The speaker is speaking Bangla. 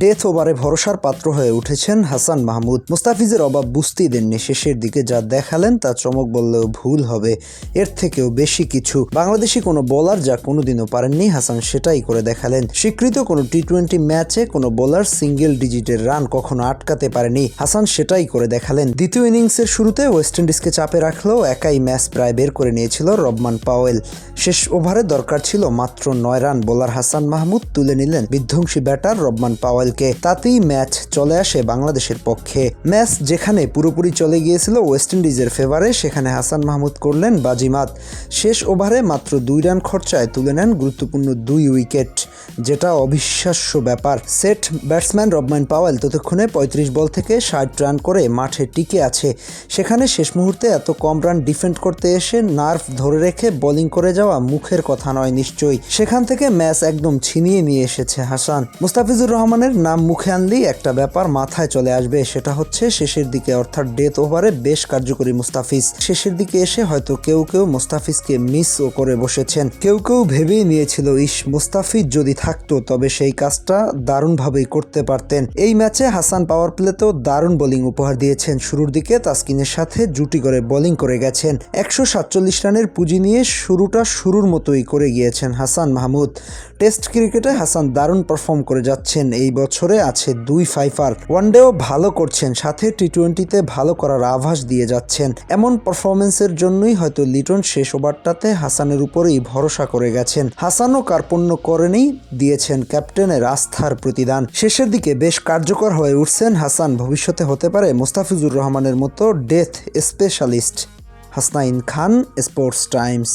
ডেথ ওভারে ভরসার পাত্র হয়ে উঠেছেন হাসান মাহমুদ। মুস্তাফিজের অভাব বুঝতেই দেননি শেষের দিকে, যা দেখালেন তা চমক বললেও ভুল হবে। এর থেকেও বেশি কিছু। বাংলাদেশি কোনো বোলার যা কোনোদিনও পারেননি, হাসান সেটাই করে দেখালেন। স্বীকৃত কোনো টি টোয়েন্টি ম্যাচে কোনো বোলার সিঙ্গেল ডিজিটের রান কখনো আটকাতে পারেনি। হাসান সেটাই করে দেখালেন। দ্বিতীয় ইনিংসের শুরুতে ওয়েস্ট ইন্ডিজকে চাপে রাখলেও একাই ম্যাচ প্রায় বের করে নিয়েছিল রবমান পাওয়েল। শেষ ওভারে দরকার ছিল মাত্র নয় রান বোলার হাসান মাহমুদ তুলে নিলেন বিধ্বংসী ব্যাটার রবমান পাওয়েলকে তাতেই ম্যাচ চলে আসে বাংলাদেশের পক্ষে। ম্যাচ যেখানে পুরোপুরি চলে গিয়েছিল ওয়েস্ট ইন্ডিজের ফেভারে সেখানে হাসান মাহমুদ করলেন বাজিমাত। শেষ ওভারে মাত্র দুই রান খরচায় তুলে নেন গুরুত্বপূর্ণ দুই উইকেট, যেটা অবিশ্বাস্য ব্যাপার। সেট ব্যাটসম্যান রবমান পাওয়েল ততক্ষণে পঁয়ত্রিশ বল থেকে ষাট রান করে মাঠে টিকে আছে। সেখানে শেষ মুহূর্তে এত কম রান ডিফেন্ড করতে এসে নার্ভ ধরে রেখে বোলিং করে যাওয়া মুখের কথা নয় নিশ্চয়ই। সেখান থেকে ম্যাচ একদম ছিনিয়ে নিয়ে এসেছে হাসান। মুস্তাফিজুর রহমানের নাম মুখে আনলেই একটা ব্যাপার মাথায় চলে আসবে, সেটা হচ্ছে শেষের দিকে, অর্থাৎ ডেথ ওভারে বেশ কার্যকরী মুস্তাফিজ। শেষের দিকে এসে হয়তো কেউ কেউ মুস্তাফিজকে মিসও করে বসেছেন। কেউ কেউ ভেবেই নিয়েছিল, ইস, মুস্তাফিজ যদি থাকতো, তবে সেই কাজটা দারুণভাবেই করতে পারতেন। এই ম্যাচে হাসান পাওয়ার প্লেতেও দারুণ বোলিং উপহার দিয়েছেন। শুরুর দিকে তাসকিনের সাথে জুটি করে বোলিং করে গেছেন। একশো সাতচল্লিশ রানের পুঁজি নিয়ে শুরুটা শুরুর মতোই করে গিয়েছেন হাসান মাহমুদ। টেস্ট ক্রিকেটে হাসান দারুণ পারফর্ম করে যাচ্ছেন। এই বছরে আছে দুই ফাইফার। ওয়ানডেও ভালো করছেন, সাথে টি টোয়েন্টিতে ভালো করার আভাস দিয়ে যাচ্ছেন। এমন পারফরমেন্সের জন্যই হয়তো লিটন শেষ ওভারটাতে হাসানের উপরেই ভরসা করে গেছেন। হাসানও কার্পণ্য করেনি, দিয়েছেন ক্যাপ্টেনের আস্থার প্রতিদান। শেষের দিকে বেশ কার্যকর হয়ে উঠছেন হাসান, ভবিষ্যতে হতে পারে মোস্তাফিজুর রহমানের মতো death specialist. Hasnain Khan, sports times.